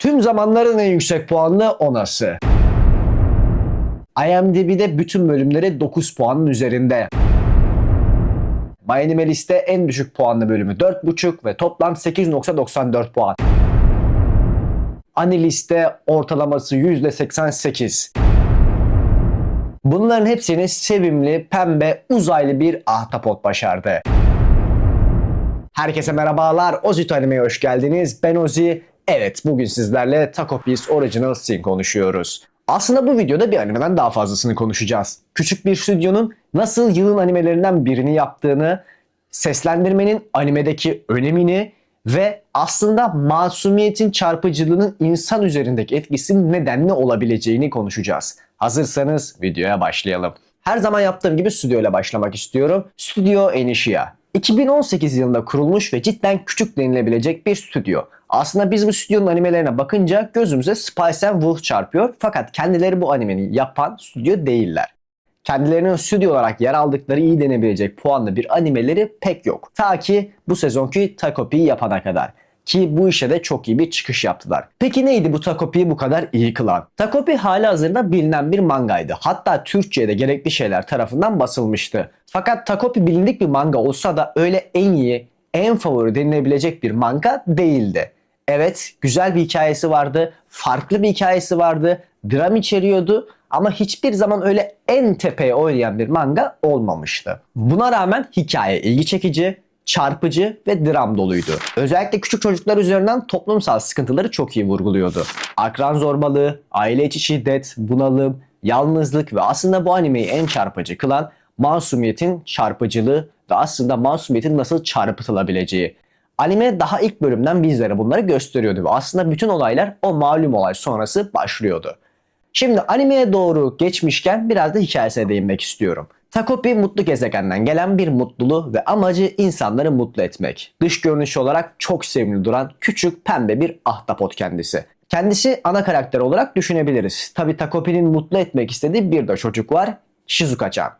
Tüm zamanların en yüksek puanlı Onası. IMDb'de bütün bölümleri 9 puanın üzerinde. MyAnimeList'te en düşük puanlı bölümü 4.5 ve toplam 8.94 puan. Anilist'te ortalaması %88. Bunların hepsini sevimli, pembe, uzaylı bir ahtapot başardı. Herkese merhabalar. Ozito Anime'ye hoş geldiniz. Ben Ozi. Evet, bugün sizlerle Taco Original Sin konuşuyoruz. Aslında bu videoda bir animeden daha fazlasını konuşacağız. Küçük bir stüdyonun nasıl yılın animelerinden birini yaptığını, seslendirmenin animedeki önemini ve aslında masumiyetin çarpıcılığının insan üzerindeki etkisinin nedenli olabileceğini konuşacağız. Hazırsanız videoya başlayalım. Her zaman yaptığım gibi stüdyo ile başlamak istiyorum. Stüdyo Enishia. 2018 yılında kurulmuş ve cidden küçük denilebilecek bir stüdyo. Aslında biz bu stüdyonun animelerine bakınca gözümüze Spice and Wolf çarpıyor fakat kendileri bu animeyi yapan stüdyo değiller. Kendilerinin stüdyo olarak yer aldıkları iyi denebilecek puanlı bir animeleri pek yok. Ta ki bu sezonki Takopi'yi yapana kadar. Ki bu işe de çok iyi bir çıkış yaptılar. Peki neydi bu Takopi'yi bu kadar iyi kılan? Takopi hali hazırda bilinen bir mangaydı. Hatta Türkçe'ye de gerekli şeyler tarafından basılmıştı. Fakat Takopi bilindik bir manga olsa da öyle en iyi, en favori denilebilecek bir manga değildi. Evet, güzel bir hikayesi vardı, farklı bir hikayesi vardı, dram içeriyordu ama hiçbir zaman öyle en tepeye oynayan bir manga olmamıştı. Buna rağmen hikaye ilgi çekici, çarpıcı ve dram doluydu. Özellikle küçük çocuklar üzerinden toplumsal sıkıntıları çok iyi vurguluyordu. Akran zorbalığı, aile içi şiddet, bunalım, yalnızlık ve aslında bu animeyi en çarpıcı kılan masumiyetin çarpıcılığı ve aslında masumiyetin nasıl çarpıtılabileceği. Anime daha ilk bölümden bizlere bunları gösteriyordu ve aslında bütün olaylar o malum olay sonrası başlıyordu. Şimdi animeye doğru geçmişken biraz da hikayesine değinmek istiyorum. Takopi mutlu gezegenden gelen bir mutluluğu ve amacı insanları mutlu etmek. Dış görünüş olarak çok sevimli duran küçük pembe bir ahtapot kendisi. Kendisi ana karakter olarak düşünebiliriz. Tabi Takopi'nin mutlu etmek istediği bir de çocuk var. Shizuka-chan.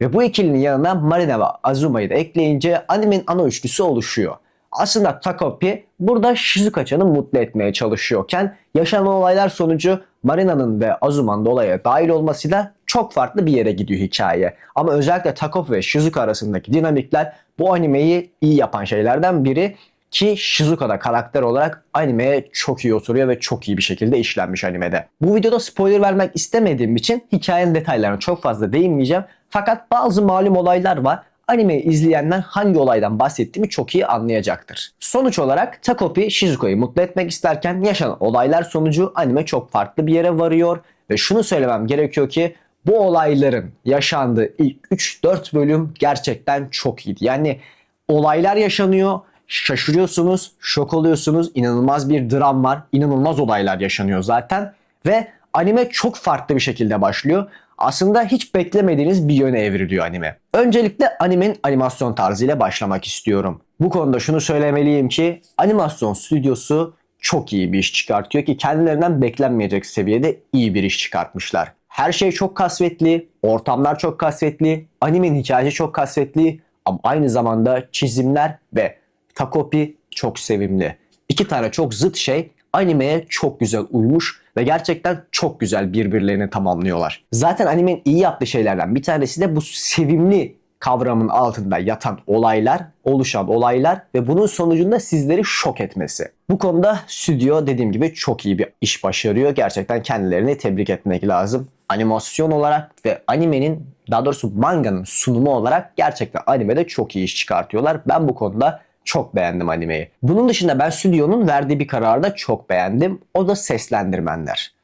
Ve bu ikilinin yanına Marina ve Azuma'yı da ekleyince animenin ana üçlüsü oluşuyor. Aslında Takopi burada Shizuka-chan'ı mutlu etmeye çalışıyorken yaşanan olaylar sonucu Marina'nın ve Azuma'nın da olaya dahil olmasıyla çok farklı bir yere gidiyor hikaye. Ama özellikle Takopi ve Shizuka arasındaki dinamikler bu animeyi iyi yapan şeylerden biri ki Shizuka da karakter olarak animeye çok iyi oturuyor ve çok iyi bir şekilde işlenmiş animede. Bu videoda spoiler vermek istemediğim için hikayenin detaylarına çok fazla değinmeyeceğim. Fakat bazı malum olaylar var animeyi izleyenler hangi olaydan bahsettiğimi çok iyi anlayacaktır. Sonuç olarak Takopi Shizuka'yı mutlu etmek isterken yaşanan olaylar sonucu anime çok farklı bir yere varıyor ve şunu söylemem gerekiyor ki bu olayların yaşandığı ilk 3-4 bölüm gerçekten çok iyiydi. Yani olaylar yaşanıyor, şaşırıyorsunuz, şok oluyorsunuz, inanılmaz bir dram var, inanılmaz olaylar yaşanıyor zaten ve anime çok farklı bir şekilde başlıyor aslında hiç beklemediğiniz bir yöne evriliyor anime. Öncelikle animenin animasyon tarzıyla başlamak istiyorum. Bu konuda şunu söylemeliyim ki animasyon stüdyosu çok iyi bir iş çıkartıyor ki kendilerinden beklenmeyecek seviyede iyi bir iş çıkartmışlar. Her şey çok kasvetli, ortamlar çok kasvetli, animenin hikayesi çok kasvetli ama aynı zamanda çizimler ve takopi çok sevimli. İki tane çok zıt şey animeye çok güzel uymuş ve gerçekten çok güzel birbirlerini tamamlıyorlar. Zaten animenin iyi yaptığı şeylerden bir tanesi de bu sevimli kavramın altında yatan olaylar, oluşan olaylar ve bunun sonucunda sizleri şok etmesi. Bu konuda stüdyo dediğim gibi çok iyi bir iş başarıyor. Gerçekten kendilerini tebrik etmek lazım. Animasyon olarak ve animenin daha doğrusu manganın sunumu olarak gerçekten animede çok iyi iş çıkartıyorlar. Ben bu konuda çok beğendim animeyi. Bunun dışında ben stüdyonun verdiği bir kararı da çok beğendim. O da seslendirmenler.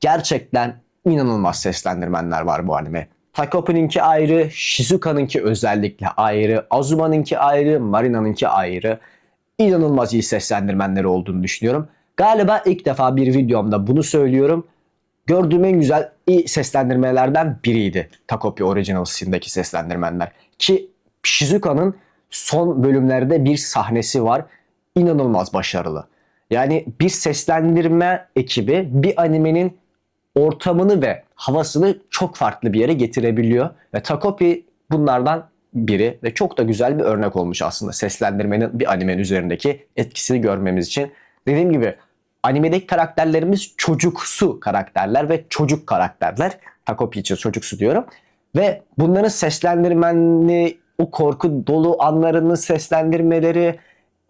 Gerçekten inanılmaz seslendirmenler var bu anime. Takopi'ninki ayrı, Shizuka'nınki özellikle ayrı, Azuma'nınki ayrı, Marina'nınki ayrı. İnanılmaz iyi seslendirmenleri olduğunu düşünüyorum. Galiba ilk defa bir videomda bunu söylüyorum. Gördüğüm en güzel iyi seslendirmelerden biriydi. Takopi Original Sin'deki seslendirmenler. Ki Shizuka'nın son bölümlerde bir sahnesi var. İnanılmaz başarılı. Yani bir seslendirme ekibi bir animenin ortamını ve havasını çok farklı bir yere getirebiliyor. Ve Takopi bunlardan biri ve çok da güzel bir örnek olmuş aslında seslendirmenin bir animenin üzerindeki etkisini görmemiz için. Dediğim gibi animedeki karakterlerimiz çocuksu karakterler ve çocuk karakterler. Takopi için çocuksu diyorum. Ve bunların seslendirmenli, o korku dolu anlarını seslendirmeleri,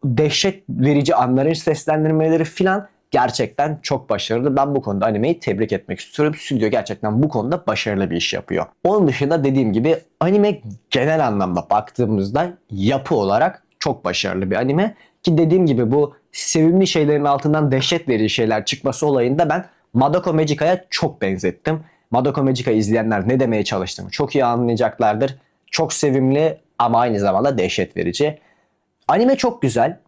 dehşet verici anların seslendirmeleri filan gerçekten çok başarılı. Ben bu konuda animeyi tebrik etmek istiyorum. Stüdyo gerçekten bu konuda başarılı bir iş yapıyor. Onun dışında dediğim gibi anime genel anlamda baktığımızda yapı olarak çok başarılı bir anime. Ki dediğim gibi bu sevimli şeylerin altından dehşet verici şeyler çıkması olayında ben Madoko Magica'ya çok benzettim. Madoko Magica izleyenler ne demeye çalıştığımı çok iyi anlayacaklardır. Çok sevimli ama aynı zamanda dehşet verici. Anime çok güzel.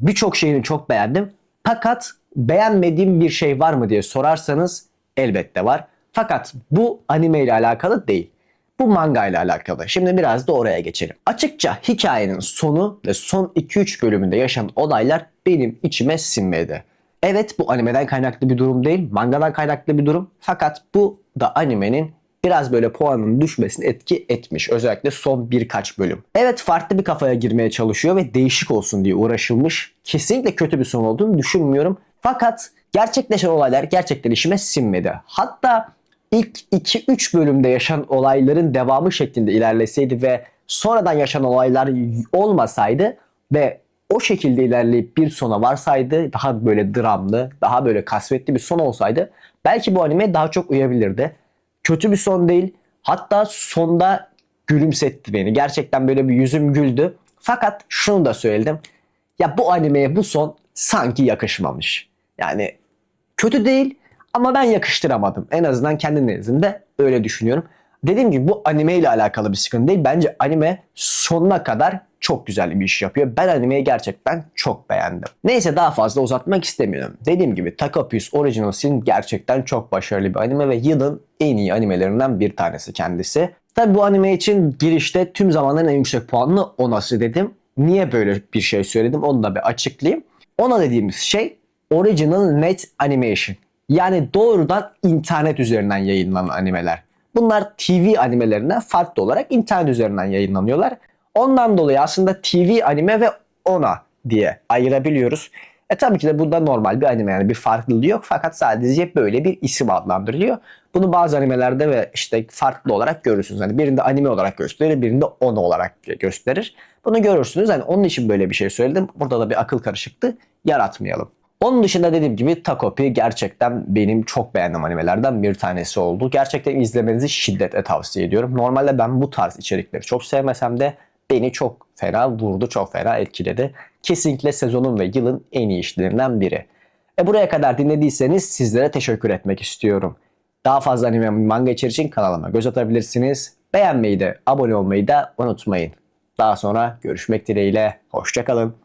Birçok şeyini çok beğendim. Fakat beğenmediğim bir şey var mı diye sorarsanız elbette var. Fakat bu anime ile alakalı değil. Bu manga ile alakalı. Şimdi biraz da oraya geçelim. Açıkça hikayenin sonu ve son 2-3 bölümünde yaşanan olaylar benim içime sinmedi. Evet bu animeden kaynaklı bir durum değil, mangadan kaynaklı bir durum. Fakat bu da animenin biraz böyle puanın düşmesine etki etmiş. Özellikle son birkaç bölüm. Evet farklı bir kafaya girmeye çalışıyor ve değişik olsun diye uğraşılmış. Kesinlikle kötü bir son olduğunu düşünmüyorum. Fakat gerçekleşen olaylar gerçekten işime sinmedi. Hatta ilk 2-3 bölümde yaşanan olayların devamı şeklinde ilerleseydi ve sonradan yaşanan olaylar olmasaydı ve o şekilde ilerleyip bir sona varsaydı daha böyle dramlı, daha böyle kasvetli bir son olsaydı belki bu anime daha çok uyabilirdi. Kötü bir son değil. Hatta sonda gülümsetti beni. Gerçekten böyle bir yüzüm güldü. Fakat şunu da söyledim. Ya bu animeye bu son sanki yakışmamış. Yani kötü değil ama ben yakıştıramadım. En azından kendi nezdimde öyle düşünüyorum. Dediğim gibi bu anime ile alakalı bir sıkıntı değil. Bence anime sonuna kadar çok güzel bir iş yapıyor. Ben animeyi gerçekten çok beğendim. Neyse daha fazla uzatmak istemiyorum. Dediğim gibi Takapus Original Sin gerçekten çok başarılı bir anime ve yılın en iyi animelerinden bir tanesi kendisi. Tabi bu anime için girişte tüm zamanların en yüksek puanını 10'ası dedim. Niye böyle bir şey söyledim onu da bir açıklayayım. Ona dediğimiz şey Original Net Animation. Yani doğrudan internet üzerinden yayınlanan animeler. Bunlar TV animelerinden farklı olarak internet üzerinden yayınlanıyorlar. Ondan dolayı aslında TV anime ve ona diye ayırabiliyoruz. E tabii ki de bunda normal bir anime yani bir farklılığı yok fakat sadece böyle bir isim adlandırılıyor. Bunu bazı animelerde ve işte farklı olarak görürsünüz. Hani birinde anime olarak gösterir, birinde ona olarak gösterir. Bunu görürsünüz. Hani onun için böyle bir şey söyledim. Burada da bir akıl karışıklığı yaratmayalım. Onun dışında dediğim gibi Takopi gerçekten benim çok beğendiğim animelerden bir tanesi oldu. Gerçekten izlemenizi şiddetle tavsiye ediyorum. Normalde ben bu tarz içerikleri çok sevmesem de beni çok fena vurdu, çok fena etkiledi. Kesinlikle sezonun ve yılın en iyi işlerinden biri. E buraya kadar dinlediyseniz sizlere teşekkür etmek istiyorum. Daha fazla anime manga içerik için kanalıma göz atabilirsiniz. Beğenmeyi de abone olmayı da unutmayın. Daha sonra görüşmek dileğiyle. Hoşçakalın.